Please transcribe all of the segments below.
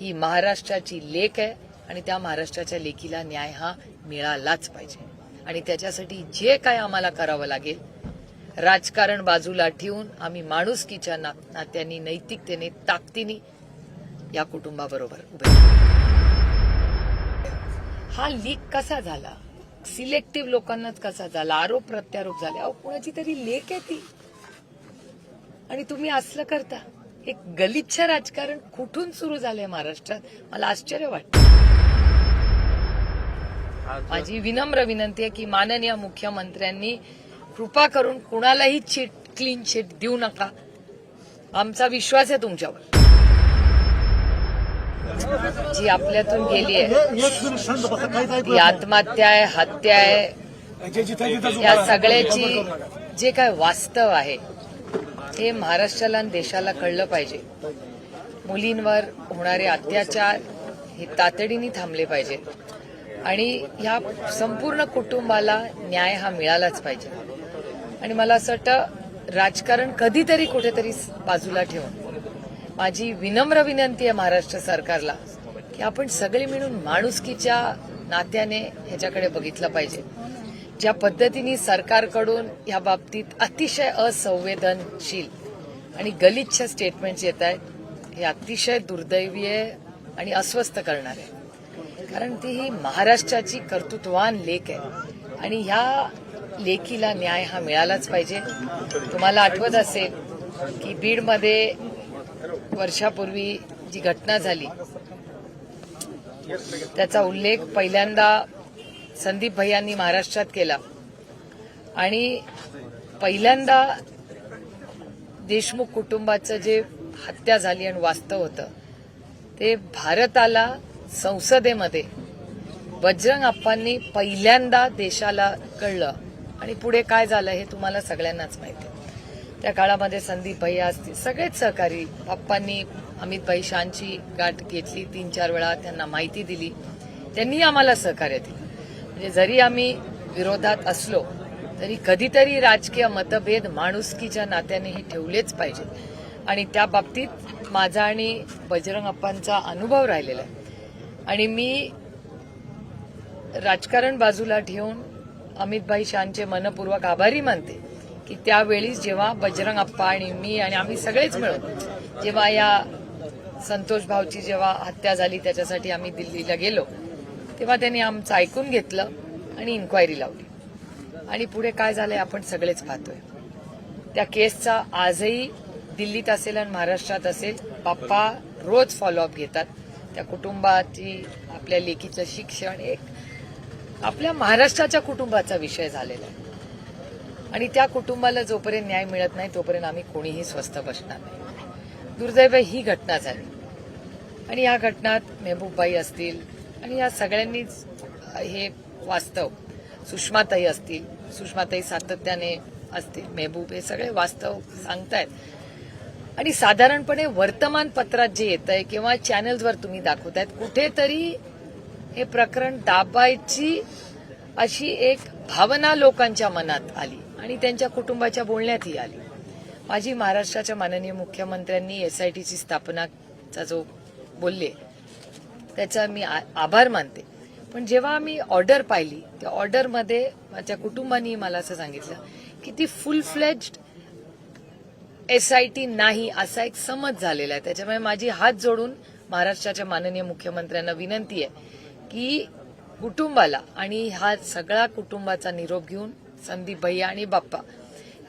ही महाराष्ट्राची लेख आहे आणि त्या महाराष्ट्राच्या लेखीला न्याय हा मिळालाच पाहिजे. आणि त्याच्यासाठी जे काय आम्हाला करावं लागेल राजकारण बाजूला ठेवून आम्ही माणुसकीच्या ना- नात्याने नैतिकतेने ताकदीने या कुटुंबाबरोबर उभे हा लीक कसा झाला? सिलेक्टिव्ह लोकांनाच कसा झाला? आरोप प्रत्यारोप झाले? अहो कुणाची तरी लेख आहे ती. आणि तुम्ही असलं करता. एक गलिच्छ राजकारण कुठून सुरू झालंय महाराष्ट्रात? मला आश्चर्य वाटतं. माझी विनम्र विनंती आहे की माननीय मुख्यमंत्र्यांनी कृपा करून कुणालाही चिट क्लीन चिट देऊ नका. आमचा विश्वास आहे तुमच्यावर. जी आपल्यातून गेली आहे. ती आत्महत्या आहे हत्या आहे या सगळ्याची जे काय वास्तव आहे हे महाराष्ट्राला आणि देशाला कळलं पाहिजे. मुलींवर होणारे अत्याचार हे तातडीने थांबले पाहिजेत आणि ह्या संपूर्ण कुटुंबाला न्याय हा मिळालाच पाहिजे. आणि मला असं वाटतं राजकारण कधीतरी कुठेतरी बाजूला ठेवून माझी विनम्र विनंती आहे महाराष्ट्र सरकारला की आपण सगळे मिळून माणुसकीच्या नात्याने ह्याच्याकडे बघितलं पाहिजे. ज्या पद्धतीने सरकारकडून या बाबतीत अतिशय असंवेदनशील आणि गलिच्छ स्टेटमेंट्स येत आहेत हे अतिशय दुर्दैवी आहे आणि अस्वस्थ करणार. आहे कारण ती ही महाराष्ट्राची कर्तृत्वान लेख आहे. आणि ह्या लेखीला न्याय हा मिळालाच पाहिजे. तुम्हाला आठवत असेल की बीडमध्ये वर्षापूर्वी जी घटना झाली त्याचा उल्लेख पहिल्यांदा संदीप भैयांनी महाराष्ट्रात केला. आणि पहिल्यांदा देशमुख कुटुंबाचं जे हत्या झाली आणि वास्तव होतं ते भारताला संसदेमध्ये बजरंग आप्पांनी पहिल्यांदा देशाला कळलं. आणि पुढे काय झालं हे तुम्हाला सगळ्यांनाच माहिती आहे. त्या काळामध्ये संदीप भैया असतील सगळेच सहकारी आप्पांनी अमित भाई शांची गाठ घेतली तीन चार वेळा त्यांना माहिती दिली. त्यांनी आम्हाला सहकार्य दिलं. म्हणजे जरी आम्ही विरोधात असलो तरी कधीतरी राजकीय मतभेद माणुसकीच्या नात्यानेही ठेवलेच पाहिजेत आणि त्या बाबतीत माझा आणि बजरंग अप्पांचा अनुभव राहिलेला आहे. आणि मी राजकारण बाजूला ठेवून अमितभाई शहांचे मनपूर्वक आभारी मानते की त्यावेळी जेव्हा बजरंग अप्पा आणि मी आणि आम्ही सगळेच मिळून जेव्हा या संतोष भाऊची जेव्हा हत्या झाली त्याच्यासाठी आम्ही दिल्लीला गेलो तेव्हा त्यांनी आमचं ऐकून घेतलं आणि इन्क्वायरी लावली. आणि पुढे काय झालंय आपण सगळेच पाहतोय. त्या केसचा आजही दिल्लीत असेल आणि महाराष्ट्रात असेल बाप्पा रोज फॉलोअप घेतात. त्या कुटुंबाची आपल्या लेकीचं शिक्षण एक. आपल्या महाराष्ट्राच्या कुटुंबाचा विषय झालेला आहे. आणि त्या कुटुंबाला जोपर्यंत न्याय मिळत नाही तोपर्यंत आम्ही कोणीही स्वस्थ बसणार नाही. दुर्दैव ही घटना झाली. आणि या घटनात मेहबूबबाई असतील आणि या सगळ्यांनीच हे वास्तव. सुषमाताई असतील सुषमाताई सातत्याने असतील मेहबूब हे सगळे वास्तव सांगतायत. आणि साधारणपणे वर्तमानपत्रात जे येत आहे किंवा चॅनल्सवर तुम्ही दाखवतायत कुठेतरी हे प्रकरण दाबायची अशी एक भावना लोकांच्या मनात आली आणि त्यांच्या कुटुंबाच्या बोलण्यातही आली. माझी महाराष्ट्राच्या माननीय मुख्यमंत्र्यांनी एसआयटीची स्थापनाचा जो बोलले त्याचा मी आ- आभार मानते. पण जेव्हा मी ऑर्डर पाहिली त्या ऑर्डरमध्ये माझ्या कुटुंबानी मला असं सांगितलं की ती full fledged S I T नाही असा एक समज झालेला आहे. त्याच्यामुळे माझी हात जोडून महाराष्ट्राच्या माननीय मुख्यमंत्र्यांना विनंती आहे की कुटुंबाला आणि हा सगळा कुटुंबाचा निरोप घेऊन संदीप भैया आणि बाप्पा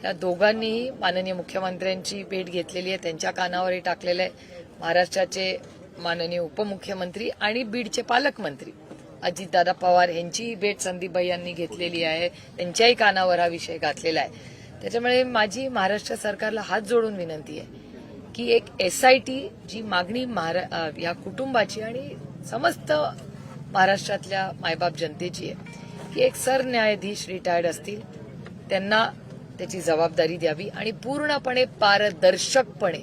या दोघांनीही माननीय मुख्यमंत्र्यांची भेट घेतलेली आहे. त्यांच्या कानावरही टाकलेलं आहे. महाराष्ट्राचे माननीय उपमुख्यमंत्री आणि बीडचे पालकमंत्री. अजितदादा पवार यांचीही भेट संदीपबाई यांनी घेतलेली आहे. त्यांच्याही कानावर हा विषय घातलेला आहे. त्याच्यामुळे माझी महाराष्ट्र सरकारला हात जोडून विनंती आहे की एक एसआयटी जी मागणी महारा या कुटुंबाची आणि समस्त महाराष्ट्रातल्या मायबाप जनतेची आहे की एक सरन्यायाधीश रिटायर्ड असतील त्यांना त्याची जबाबदारी द्यावी आणि पूर्णपणे पारदर्शकपणे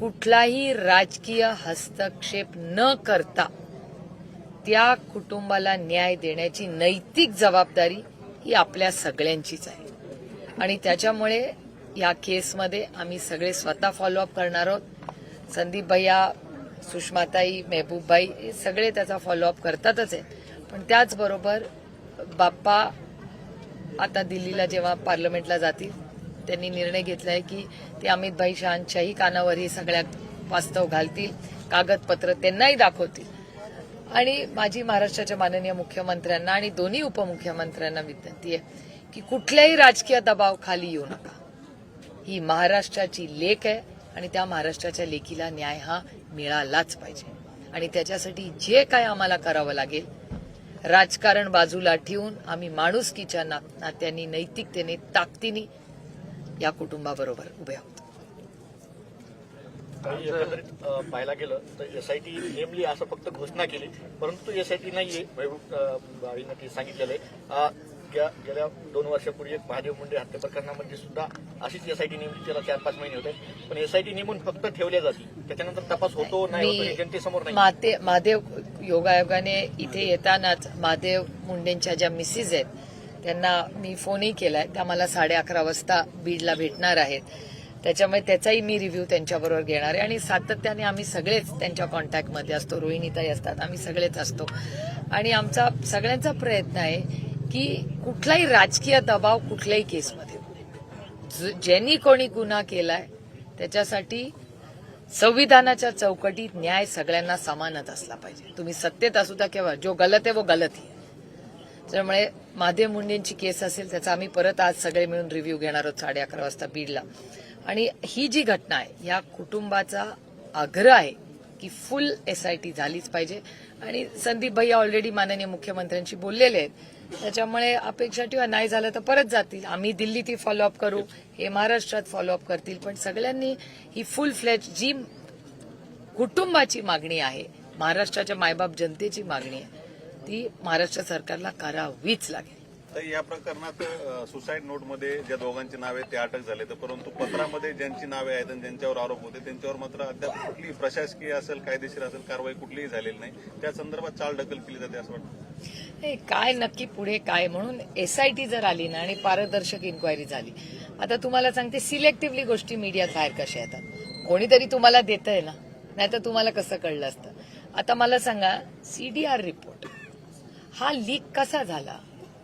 कुठलाही राजकीय हस्तक्षेप न करता त्या कुटुंबाला न्याय देण्याची नैतिक जबाबदारी ही आपल्या सगळ्यांचीच आहे. आणि त्याच्यामुळे या केसमध्ये आम्ही सगळे स्वतः फॉलोअप करणार आहोत. संदीप भैया सुषमाताई मेहबूबबाई हे सगळे त्याचा फॉलोअप करतातच आहे पण त्याचबरोबर बाप्पा आता दिल्लीला जेव्हा पार्लमेंटला जातील त्यांनी निर्णय घेतलाय की ते अमितभाई शहांच्याही कानावर हे सगळ्या वास्तव घालतील कागदपत्र त्यांनाही दाखवतील. आणि माझी महाराष्ट्राच्या माननीय मुख्यमंत्र्यांना आणि दोन्ही उपमुख्यमंत्र्यांना विनंती आहे की कुठल्याही राजकीय दबाव खाली येऊ नका. ही महाराष्ट्राची लेख आहे आणि त्या महाराष्ट्राच्या लेखीला न्याय हा मिळालाच पाहिजे. आणि त्याच्यासाठी जे काय आम्हाला करावं लागेल राजकारण बाजूला ठेवून आम्ही माणुसकीच्या ना- नात्यांनी नैतिकतेने ताकदीने या कुटुंबाबरोबर उभे आहोत. काही पाहायला गेलं तर एसआयटी नेमली असं फक्त घोषणा केली परंतु एसआयटी नाहीये बाईनं ते सांगितलेलं आहे. गेल्या दोन वर्षापूर्वी एक महादेव मुंडे हत्या प्रकरणामध्ये सुद्धा अशीच एसआयटी नेमली त्याला चार पाच महिने होते पण एसआयटी नेमून फक्त ठेवल्या जातील. त्याच्यानंतर तपास होतो नाही होतो जनतेसमोर नाही. महादेव योगायोगाने इथे येतानाच महादेव मुंडेंच्या ज्या मिसेस आहेत त्यांना मी फोनही केलाय त्या मला साडे अकरा वाजता बीडला भेटणार आहेत. त्याच्यामुळे त्याचाही मी रिव्ह्यू त्यांच्याबरोबर घेणार आहे. आणि सातत्याने आम्ही सगळेच त्यांच्या कॉन्टॅक्टमध्ये असतो. रोहिणीताई असतात. आम्ही सगळेच असतो. आणि आमचा सगळ्यांचा प्रयत्न आहे की कुठलाही राजकीय दबाव कुठल्याही केसमध्ये ज- ज्यांनी कोणी गुन्हा केलाय त्याच्यासाठी संविधानाच्या चौकटीत न्याय सगळ्यांना समानच असला पाहिजे. तुम्ही सत्तेत असू द्या किंवा जो गलत आहे वो गलत ही आहे. त्यामुळे महादेव मुंडेंची केस असेल त्याचा आम्ही परत आज सगळे मिळून रिव्ह्यू घेणार आहोत साडे अकरा वाजता बीडला. आणि ही जी घटना आहे या कुटुंबाचा आग्रह आहे की फुल एसआयटी झालीच पाहिजे. आणि संदीप भैया ऑलरेडी माननीय मुख्यमंत्र्यांशी बोललेले आहेत. त्याच्यामुळे अपेक्षा ठेवा नाही झालं तर परत जातील. आम्ही दिल्ली ती फॉलोअप करू हे महाराष्ट्रात फॉलोअप करतील. पण सगळ्यांनी ही फुल फ्लॅच जी कुटुंबाची मागणी आहे महाराष्ट्राच्या मायबाप जनतेची मागणी आहे ती महाराष्ट्र सरकारला करावीच लागेल. तर या प्रकरणात सुसाईड नोटमध्ये ज्या दोघांची नावे ते अटक झाले तर परंतु पत्रामध्ये ज्यांची नावे आहेत आणि ज्यांच्यावर आरोप होते त्यांच्यावर मात्र अद्याप कुठली प्रशासकीय असेल कायदेशीर असेल कारवाई कुठलीही झालेली नाही. त्या संदर्भात चालढकल केली जाते असं वाटतं. काय नक्की पुढे काय म्हणून एसआयटी जर आली ना आणि पारदर्शक इन्क्वायरी झाली. आता तुम्हाला सांगते सिलेक्टिव्हली गोष्टी मीडियात बाहेर कशा येतात? कोणीतरी तुम्हाला देतंय ना नाहीतर तुम्हाला कसं कळलं असतं? आता मला सांगा सीडीआर रिपोर्ट हा लीक कसा झाला?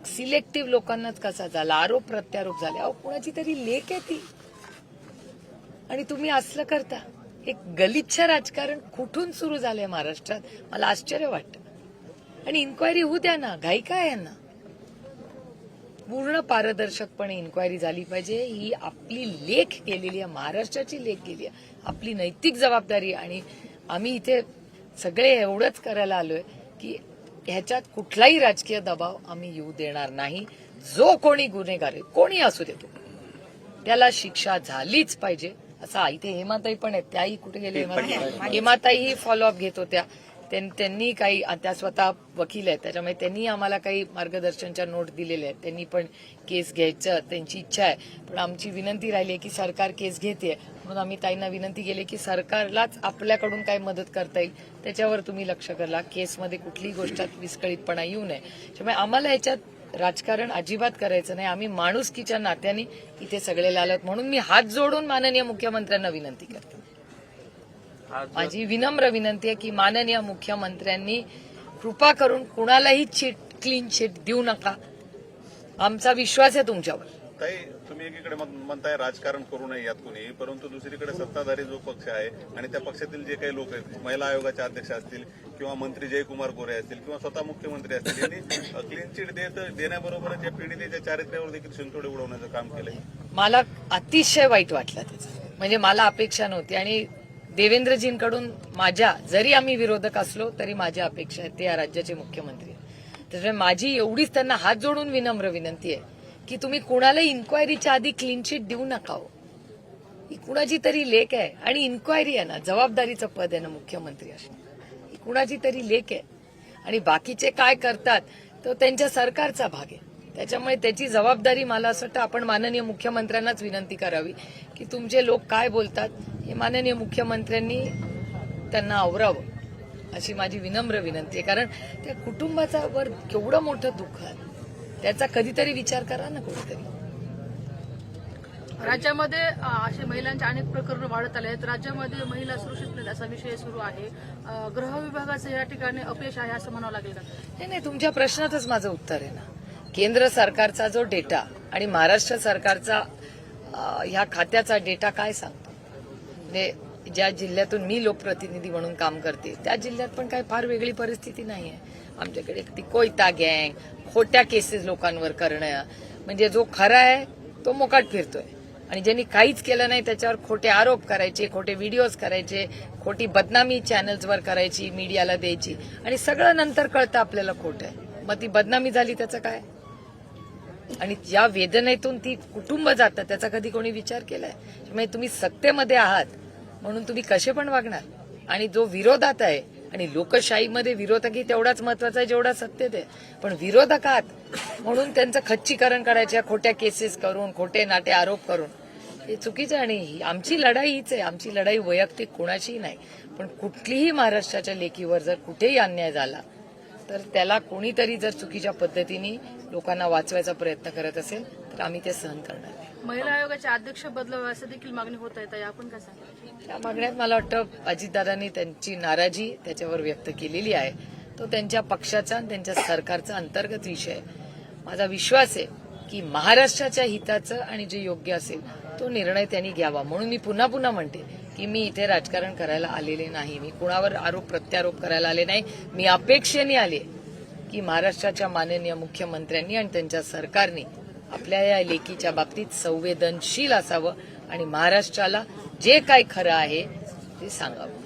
सिलेक्टिव्ह लोकांनाच कसा झाला? आरोप प्रत्यारोप झाले. अहो कुणाची तरी लेख आहे ती. आणि तुम्ही असलं करता. एक गलिच्छ राजकारण कुठून सुरू झालंय महाराष्ट्रात? मला आश्चर्य वाटतं. आणि इन्क्वायरी होऊ द्या ना. घाई काय यांना? पूर्ण पारदर्शकपणे इन्क्वायरी झाली पाहिजे. ही आपली लेख केलेली आहे. महाराष्ट्राची लेख केली आहे. आपली नैतिक जबाबदारी. आणि आम्ही इथे सगळे एवढंच करायला आलोय की ह्याच्यात कुठलाही राजकीय दबाव आम्ही येऊ देणार नाही. जो कोणी गुन्हेगार आहे कोणी असू देतो त्याला शिक्षा झालीच पाहिजे. असं इथे हेमाताई पण आहेत. त्याही कुठे गेले? हेमाताई ही फॉलोअप घेत होत्या. त्यां- त्यांनी काही त्या स्वतः वकील आहेत त्याच्यामुळे त्यांनी आम्हाला काही मार्गदर्शनच्या नोट दिलेल्या आहेत. त्यांनी पण केस घ्यायचं त्यांची इच्छा आहे. पण आमची विनंती राहिली आहे की सरकार केस घेते. म्हणून आम्ही ताईंना विनंती केली की सरकारलाच आपल्याकडून काय मदत करता येईल. त्याच्यावर तुम्ही लक्ष करा. केसमध्ये कुठलीही गोष्टात विस्कळीतपणा येऊ नये. त्यामुळे आम्हाला ह्याच्यात राजकारण अजिबात करायचं नाही. आम्ही माणुसकीच्या नात्याने इथे सगळे लालत. म्हणून मी हात जोडून माननीय मुख्यमंत्र्यांना विनंती करते. माझी विनम्र विनंती आहे की माननीय मुख्यमंत्र्यांनी कृपा करून कुणालाही चीट क्लीन चिट देऊ नका. आमचा विश्वास आहे तुमच्यावर. ताई तुम्ही एकीकडे म्हण- म्हणताय राजकारण करू नये यात कुणी परंतु दुसरीकडे सत्ताधारी जो पक्ष आहे आणि त्या पक्षातील जे काही लोक आहेत महिला आयोगाचे अध्यक्ष असतील किंवा मंत्री जयकुमार गोरे असतील किंवा स्वतः मुख्यमंत्री असतील यांनी क्लीन चिट देत देण्याबरोबरच या पीडितेच्या चारित्र्यावर देखील शिंतोडे उडवण्याचं काम केलंय. मला अतिशय वाईट वाटलं त्याचं. म्हणजे मला अपेक्षा नव्हती आणि देवेंद्रजींकडून माझ्या जरी आम्ही विरोधक असलो तरी माझ्या अपेक्षा आहेत ते या राज्याचे मुख्यमंत्री आहेत. त्याच्यामुळे माझी एवढीच त्यांना हात जोडून विनम्र विनंती आहे की तुम्ही कुणालाही इन्क्वायरीच्या आधी क्लीन चिट देऊ नका हो. ही कुणाची तरी लेख आहे आणि इन्क्वायरी आहे ना जबाबदारीचं पद आहे ना मुख्यमंत्री असणं. ही कुणाची तरी लेख आहे. आणि बाकीचे काय करतात तो त्यांच्या सरकारचा भाग आहे. त्याच्यामुळे त्याची जबाबदारी मला असं वाटतं आपण माननीय मुख्यमंत्र्यांनाच विनंती करावी की तुमचे लोक काय बोलतात हे माननीय मुख्यमंत्र्यांनी त्यांना आवरावं अशी माझी विनम्र विनंती आहे. कारण त्या कुटुंबाचा वर केवढं मोठं दुःख आहे त्याचा कधीतरी विचार करा ना कुठेतरी राज्यामध्ये असे महिलांचे अनेक प्रकरण वाढत आले आहेत. राज्यामध्ये महिला सुरक्षित नाहीत असा विषय सुरू आहे. गृह विभागाचं या ठिकाणी अपयश आहे असं म्हणावं लागेल का? नाही नाही तुमच्या प्रश्नातच माझं उत्तर आहे ना. केंद्र सरकारचा जो डेटा आणि महाराष्ट्र सरकारचा ह्या खात्याचा डेटा काय सांगतो? म्हणजे ज्या जिल्ह्यातून मी लोकप्रतिनिधी म्हणून काम करते त्या जिल्ह्यात पण काही फार वेगळी परिस्थिती नाही आहे आमच्याकडे ती कोयता गँग खोट्या केसेस लोकांवर करणं म्हणजे जो खरा आहे तो मोकाट फिरतोय. आणि ज्यांनी काहीच केलं नाही त्याच्यावर खोटे आरोप करायचे खोटे व्हिडिओज करायचे खोटी बदनामी चॅनल्सवर करायची मीडियाला द्यायची. आणि सगळं नंतर कळतं आपल्याला खोटं आहे. मग ती बदनामी झाली त्याचं काय? आणि या वेदनेतून ती कुटुंब जातं त्याचा कधी कोणी विचार केलाय? त्यामुळे तुम्ही सत्तेमध्ये आहात म्हणून तुम्ही कसे पण वागणार. आणि जो विरोधात आहे आणि लोकशाहीमध्ये विरोधकही तेवढाच महत्त्वाचा आहे जेवढा सत्तेत आहे पण विरोधक आहात म्हणून त्यांचं खच्चीकरण करायच्या खोट्या केसेस करून खोटे नाटे आरोप करून. हे चुकीचं आहे आणि ही- आमची लढाई हीच आहे. आमची लढाई वैयक्तिक कोणाशीही नाही. पण कुठलीही महाराष्ट्राच्या लेखीवर जर कुठेही अन्याय झाला तर त्याला कोणीतरी जर चुकीच्या पद्धतीने लोकांना वाचवायचा प्रयत्न करत असेल तर आम्ही ते सहन करणार नाही. महिला आयोगाचे अध्यक्ष बदलावे असं देखील मागणी होत आहे. आपण काय सांगाल? त्या मागण्यात मला वाटतं अजितदादांनी त्यांची नाराजी त्याच्यावर व्यक्त केलेली आहे. तो त्यांच्या पक्षाचा आणि त्यांच्या सरकारचा अंतर्गत विषय आहे. माझा विश्वास आहे की महाराष्ट्राच्या हिताचं आणि जे योग्य असेल तो निर्णय त्यांनी घ्यावा. म्हणून मी पुन्हा पुन्हा म्हणते की मी इथे राजकारण करायला आलेले नाही. मी कुणावर आरोप प्रत्यारोप करायला आले नाही. मी अपेक्षेने आले. की महाराष्ट्राच्या माननीय मुख्यमंत्र्यांनी आणि त्यांच्या सरकारने आपल्या या लेखीच्या बाबतीत संवेदनशील असावं आणि महाराष्ट्राला जे काय खरं आहे ते सांगावं.